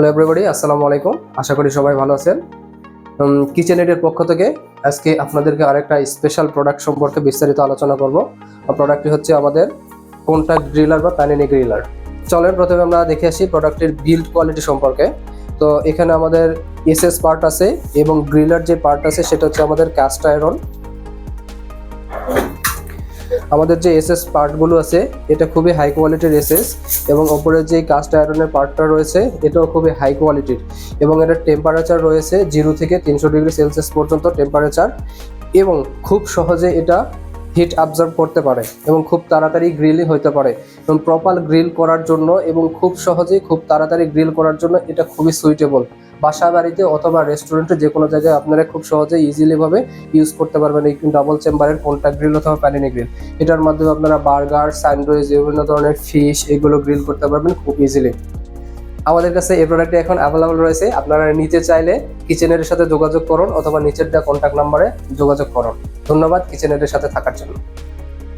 Hello everybody আসসালামু আলাইকুম আশা করি সবাই ভালো আছেন। কিচেন এডের পক্ষ থেকে আজকে আপনাদেরকে আরেকটা স্পেশাল প্রোডাক্ট সম্পর্কে বিস্তারিত আলোচনা করব। প্রোডাক্টটি হচ্ছে আমাদের কন্ট্যাক্ট গ্রিলার বা প্যানিনি গ্রিলার চলেন, প্রথমে আমরা দেখে আসি প্রোডাক্টের বিল্ড কোয়ালিটি সম্পর্কে। তো এখানে আমাদের এসএস পার্ট আছে এবং গ্রিলার যে পার্ট আছে, সেটা হচ্ছে আমাদের ক্যাস্ট আয়রন আমাদের যে এসএস পার্টগুলো আছে, এটা খুবই হাই কোয়ালিটির এসএস এবং ওপরের যে কাস্ট আয়রনের পার্টটা রয়েছে, এটাও খুবই হাই কোয়ালিটির এবং এটা টেম্পারেচার রয়েছে জিরো থেকে তিনশো ডিগ্রি সেলসিয়াস পর্যন্ত টেম্পারেচার এবং খুব সহজে এটা হিট অবজার্ভ করতে পারে এবং খুব তাড়াতাড়ি গ্রিলই হতে পারে এবং প্রপার গ্রিল করার জন্য এবং খুব সহজেই খুব তাড়াতাড়ি গ্রিল করার জন্য এটা খুবই সুইটেবল বাসা বাড়িতে অথবা রেস্টুরেন্টে যে কোনো জায়গায় আপনারা খুব সহজে ইজিলিভাবে ইউজ করতে পারবেন এই ডাবল চেম্বারের কন্ট্যাক্ট গ্রিল অথবা প্যানিনি গ্রিল এটার মাধ্যমে আপনারা বার্গার স্যান্ডউইচ বিভিন্ন ধরনের ফিশ এগুলো গ্রিল করতে পারবেন খুব ইজিলি আমাদের কাছে এই প্রোডাক্টটি এখন অ্যাভেলেবল রয়েছে। আপনারা নিতে চাইলে কিচেনের সাথে যোগাযোগ করুন অথবা নিচের দেওয়া কন্ট্যাক্ট নাম্বারে যোগাযোগ করুন। ধন্যবাদ কিচেনের সাথে থাকার জন্য।